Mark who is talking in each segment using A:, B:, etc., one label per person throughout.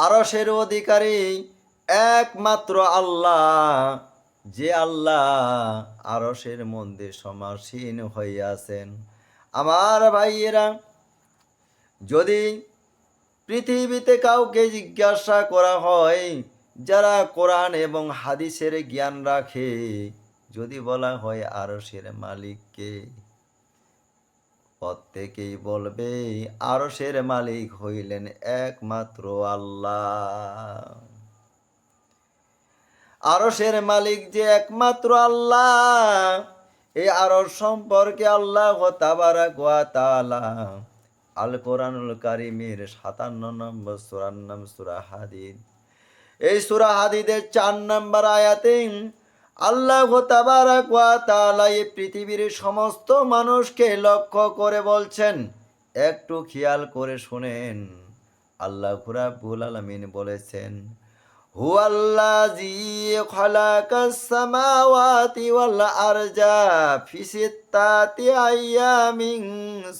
A: আরশের অধিকারী একমাত্র আল্লাহ। যে আল্লাহ আরশের মধ্যে সমাসীন হইয়াছেন। আমার ভাইয়েরা, যদি পৃথিবীতে কাউকে জিজ্ঞাসা করা হয়, যারা কোরআন এবং হাদিসের জ্ঞান রাখে, যদি বলা হয় আরশের মালিককে প্রত্যেকেই বলবে, আরশের মালিক হইলেন একমাত্র আল্লাহ। আরশের মালিক যে একমাত্র আল্লাহ এই আরশ সম্পর্কে আল্লাহ তাআলা আল কোরআনুল কারিমের সাতান্ন নম্বর সুরার নাম সুরা এই সুরা হাদিদের চার নম্বর আয়াতে আল্লাহ ওয়া এই পৃথিবীর সমস্ত মানুষকে লক্ষ্য করে বলছেন, একটু খেয়াল করে শুনেন। আল্লাহ রাব্বুল আলামিন বলেছেন, হুয়াল্লাযী খালাকাস সামাওয়াতি ওয়াল আরজা ফি সিত্তাতি আইয়ামিন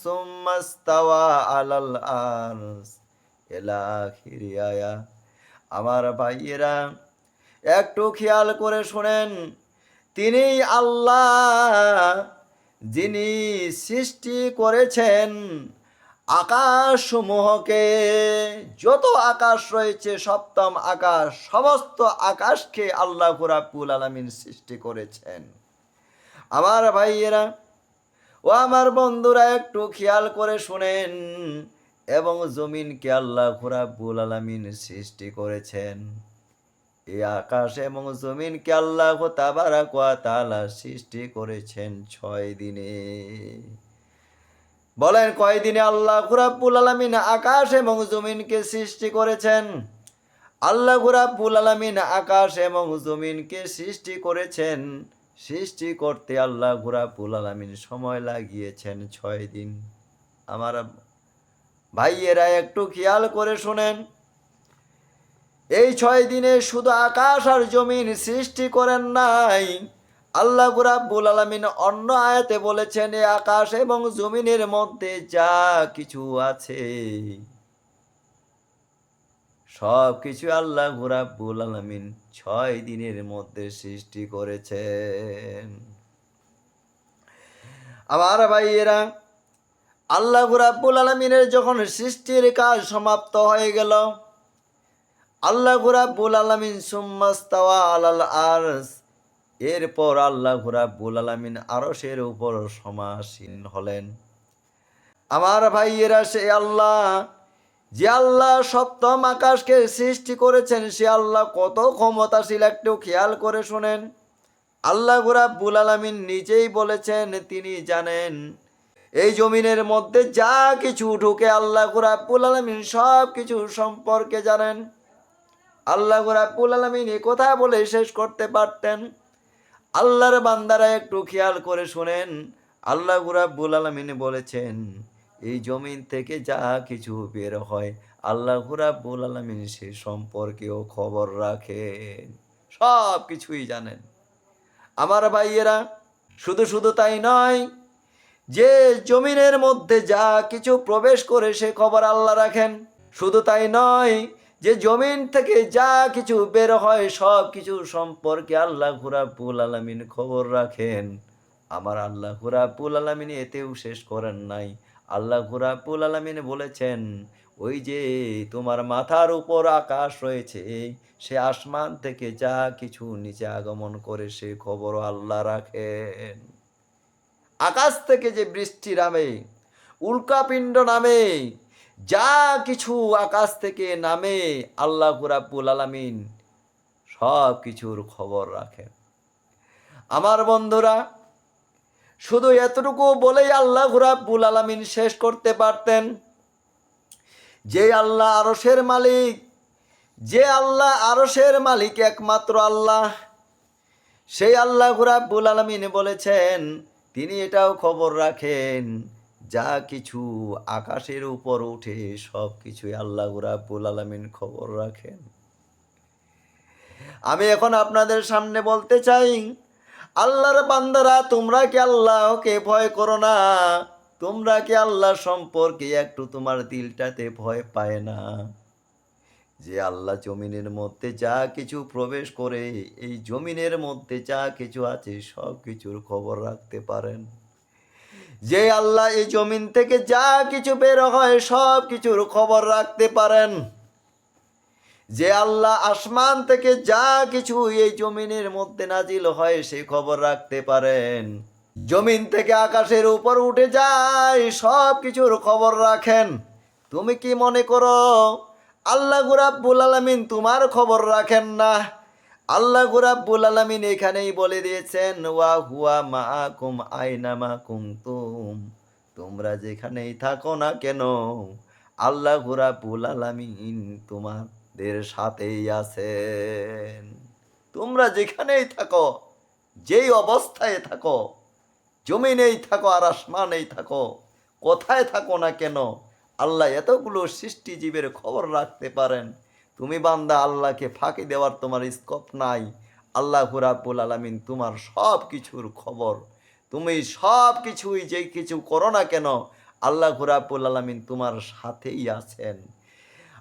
A: সুম্মা ইস্তাওয়া আলাল আরশ। ইলা আখিরি আয়া, আমার ভাইয়েরা একটু খেয়াল করে শুনেন। তিনি আল্লাহ, যিনি সৃষ্টি করেছেন আকাশসমূহকে। যত আকাশ রয়েছে, সপ্তম আকাশ, সমস্ত আকাশকে আল্লাহ রাব্বুল আলামিন সৃষ্টি করেছেন। আমার ভাইয়েরা ও আমার বন্ধুরা, একটু খেয়াল করে শুনেন এবং জমিনকে আল্লাহ রাব্বুল আলামিন সৃষ্টি করেছেন। এই আকাশ এবং জমিনকে আল্লাহ তাবারাক ওয়া তাআলা সৃষ্টি করেছেন ছয় দিনে। বলেন কয়দিনে আল্লাহ রাব্বুল আলামিন আকাশ এবং জমিনকে সৃষ্টি করেছেন? আল্লাহ রাব্বুল আলামিন আকাশ এবং জমিনকে সৃষ্টি করেছেন। সৃষ্টি করতে আল্লাহ রাব্বুল আলামিন সময় লাগিয়েছেন ছয় দিন। আমার ভাইয়েরা, একটু খেয়াল করে শুনেন। এই ছয় দিনে শুধু আকাশ আর জমিন সৃষ্টি করেন নাই। আল্লাহ রাব্বুল আলামিন অন্য আয়াতে বলেছেন আকাশ এবং জমিনের মধ্যে যা কিছু আছে সব কিছু আল্লাহ রাব্বুল আলামিন ছয় দিনের মধ্যে সৃষ্টি করেছেন। আমার ভাইয়েরা, আল্লাহ রাব্বুল আলামিনের যখন সৃষ্টির কাজ সমাপ্ত হয়ে গেল আল্লাহ রাব্বুল আলামিন সুম্মাস্তাওয়া আলাল আরশ। এরপর আল্লাহ রাব্বুল আলামিন আরশের উপর সমাসীন হলেন। আমার ভাইয়েরা, সে আল্লাহ, যে আল্লাহ সপ্তম আকাশকে সৃষ্টি করেছেন, সে আল্লাহ কত ক্ষমতাশীল একটু খেয়াল করে শোনেন। আল্লাহ রাব্বুল আলামিন নিজেই বলেছেন, তিনি জানেন, এই জমিনের মধ্যে যা কিছু ঢুকে আল্লাহ রাব্বুল আলামিন সব কিছু সম্পর্কে জানেন। আল্লাহ রাব্বুল আলামিন এ কথা বলে শেষ করতে পারতেন। আল্লাহর বান্দারা একটু খেয়াল করে শোনেন। আল্লাহ রাব্বুল আলামিন বলেছেন, এই জমিন থেকে যা কিছু বের হয়, আল্লাহ রাব্বুল আলামিন সে সম্পর্কেও খবর রাখেন। সব কিছুই জানেন। আমার ভাইয়েরা, শুধু শুধু তাই নয়, যে জমিনের মধ্যে যা কিছু প্রবেশ করে সে খবর আল্লাহ রাখেন। শুধু তাই নয় যে জমিন থেকে যা কিছু বের হয়, সব কিছু সম্পর্কে আল্লাহ রাব্বুল আলামিন খবর রাখেন। আমার আল্লাহ রাব্বুল আলামিন এতেও শেষ করেন নাই। আল্লাহ রাব্বুল আলামিন বলেছেন, ওই যে তোমার মাথার উপর আকাশ রয়েছে, সে আসমান থেকে যা কিছু নিচে আগমন করে, সে খবর আল্লাহ রাখেন। আকাশ থেকে যে বৃষ্টি নামে, উল্কাপিণ্ড নামে যা কিছু আকাশ থেকে নামে আল্লাহ রাব্বুল আলামিন সব কিছুর খবর রাখেন। আমার বন্ধুরা, শুধু এতটুকু বলেই আল্লাহ রাব্বুল আলামিন শেষ করতে পারতেন। যে আল্লাহ আরশের মালিক, যে আল্লাহ আরশের মালিক একমাত্র আল্লাহ, সেই আল্লাহ রাব্বুল আলামিন বলেছেন, তিনি এটাও খবর রাখেন যা কিছু আকাশের উপর উঠে সব কিছুই আল্লাহ রাব্বুল আলামিন খবর রাখেন। আমি এখন আপনাদের সামনে বলতে চাই, আল্লাহর বান্দারা, তোমরা কি আল্লাহকে ভয় করো না? তোমরা কি আল্লাহ সম্পর্কে একটু তোমার দিলটাতে ভয় পায় না? যে আল্লাহ জমিনের মধ্যে যা কিছু প্রবেশ করে, এই জমিনের মধ্যে যা কিছু আছে, সব কিছুর খবর রাখতে পারেন। যে আল্লাহ এই জমিন থেকে যা কিছু বের হয়, সব কিছুর খবর রাখতে পারেন। যে আল্লাহ আসমান থেকে যা কিছু এই জমিনের মধ্যে নাজিল হয় সেই খবর রাখতে পারেন। জমিন থেকে আকাশের উপর উঠে যায়, সব কিছুর খবর রাখেন। তুমি কি মনে করো, আল্লাহ গুরাব্বুল আলামিন তোমার খবর রাখেন না? আল্লাহ গুরাব্বুল আলামিন এখানেই বলে দিয়েছেন, ওয়া হুয়া মাআকুম আইনামা কুনতুম। তোমরা যেখানেই থাকো না কেন, আল্লাহ গুরাব্বুল আলামিন তোমাদের সাথেই আছেন। তোমরা যেখানেই থাকো, যেই অবস্থায় থাকো, জমিনেই থাকো আর আসমানেই থাকো, কোথায় থাকো না কেন, আল্লাহ এতগুলো সৃষ্টিজীবের খবর রাখতে পারেন। তুমি বান্দা, আল্লাহকে ফাঁকি দেওয়ার তোমার স্কোপ নাই। আল্লাহ হুরাবুল আলমিন তোমার সব কিছুর খবর। তুমি সব কিছুই যে কিছু করো না কেন, আল্লাহ হুরাবুল আলমিন তোমার সাথেই আছেন।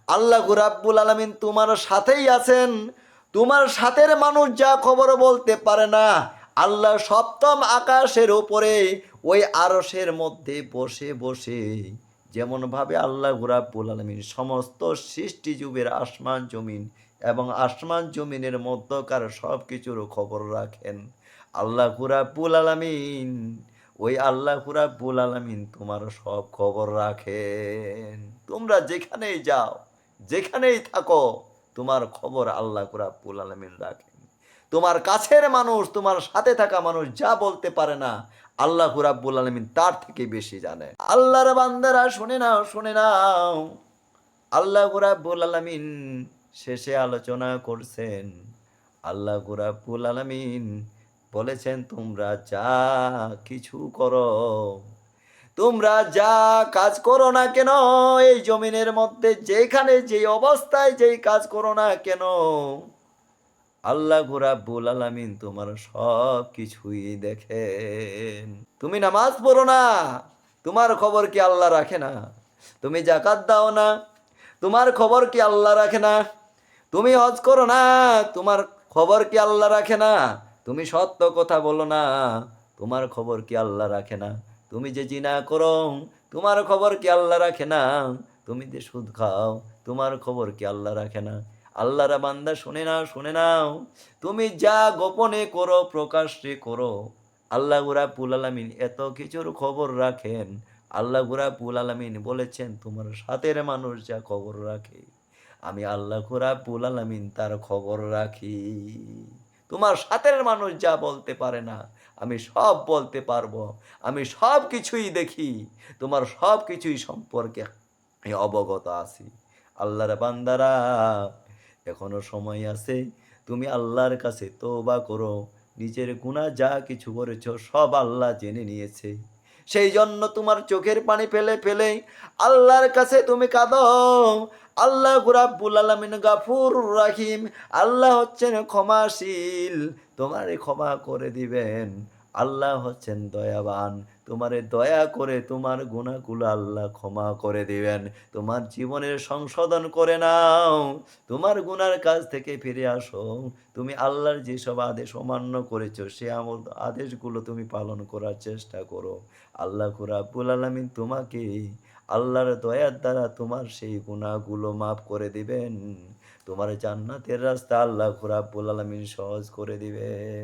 A: আল্লাহ রাব্বুল আলমিন তোমার সাথেই আছেন। তোমার সাথের মানুষ যা খবর বলতে পারে না, আল্লাহ সপ্তম আকাশের ওপরে ওই আরসের মধ্যে বসে বসে। যেমনভাবে আল্লাহ রাব্বুল আলমিন সমস্ত সৃষ্টি যুগের আসমান জমিন এবং আসমান জমিনের মধ্যকার সব কিছুর খবর রাখেন। আল্লাহ রাব্বুল আলমিন, ওই আল্লাহ রাব্বুল আলমিন তোমার সব খবর রাখেন। তোমরা যেখানেই যাও, যেখানেই থাকো, তোমার খবর আল্লাহ রাব্বুল আলমিন রাখেন। তোমার কাছের মানুষ, তোমার সাথে থাকা মানুষ যা বলতে পারে না, আল্লাহ রাব্বুল আলমিন তার থেকে বেশি জানে। আল্লাহর বান্দারা শুনে নাও শুনে নাও। আল্লাহ রাব্বুল আলমিন শেষে আলোচনা করছেন। আল্লাহ রাব্বুল আলমিন বলেছেন, তোমরা যা কিছু করো, তোমরা যা কাজ করো না কেন, এই জমিনের মধ্যে যেখানে যে অবস্থায় যেই কাজ করো না কেন আল্লাহ রাব্বুল আলামিন তোমার সব কিছুই দেখেন। তুমি নামাজ পড়ো না, তোমার খবর কি আল্লাহ রাখে না? তুমি জাকাত দাও না, তোমার খবর কি আল্লাহ রাখে না? তুমি হজ করো না, তোমার খবর কি আল্লাহ রাখে না? তুমি সত্য কথা বলো না, তোমার খবর কি আল্লাহ রাখে না? তুমি যে জিনা করো, তোমার খবর কি আল্লাহ রাখে না? তুমি যে সুদ খাও, তোমার খবর কি আল্লাহ রাখে না? আল্লাহরা বান্দা শুনে নাও শুনে নাও। তুমি যা গোপনে করো, প্রকাশ্যে করো। আল্লাহ গুরাবুল আলমিন এত কিছুর খবর রাখেন। আল্লাহ গুরাবুল আলমিন বলেছেন, তোমার সাথের মানুষ যা খবর রাখে, আমি আল্লাহ গুরাবুল আলমিন তার খবর রাখি। তোমার সাথের মানুষ যা বলতে পারে না, আমি সব বলতে পারব। আমি সব কিছুই দেখি, তোমার সব কিছুই সম্পর্কে অবগত আছি। আল্লাহর বান্দারা এখনও সময় আছে। তুমি আল্লাহর কাছে তোবা করো। নিজের গুণা যা কিছু করেছ সব আল্লাহ জেনে নিয়েছে। সেই জন্য তোমার চোখের পানি ফেলে ফেলে আল্লাহর কাছে তুমি কাঁদো। আল্লাহ গুরাবুল আলমিন গাফুর রাহিম। আল্লাহ হচ্ছেন ক্ষমাশীল। তোমারে ক্ষমা করে দিবেন। আল্লাহ হচ্ছেন দয়াবান। তোমারে দয়া করে তোমার গুণাগুলো আল্লাহ ক্ষমা করে দিবেন। তোমার জীবনের সংশোধন করে নাও। তোমার গুনার কাজ থেকে ফিরে আসো। তুমি আল্লাহর যেসব আদেশ অমান্য করেছ, সে আমল আদেশগুলো তুমি পালন করার চেষ্টা করো। আল্লাহ কুরাবুল আলমিন তোমাকে আল্লাহর দয়ার দ্বারা তোমার সেই গুণাগুলো মাফ করে দিবেন। তোমার জান্নাতের রাস্তা আল্লাহ কুরাবুল আলমিন সহজ করে দিবেন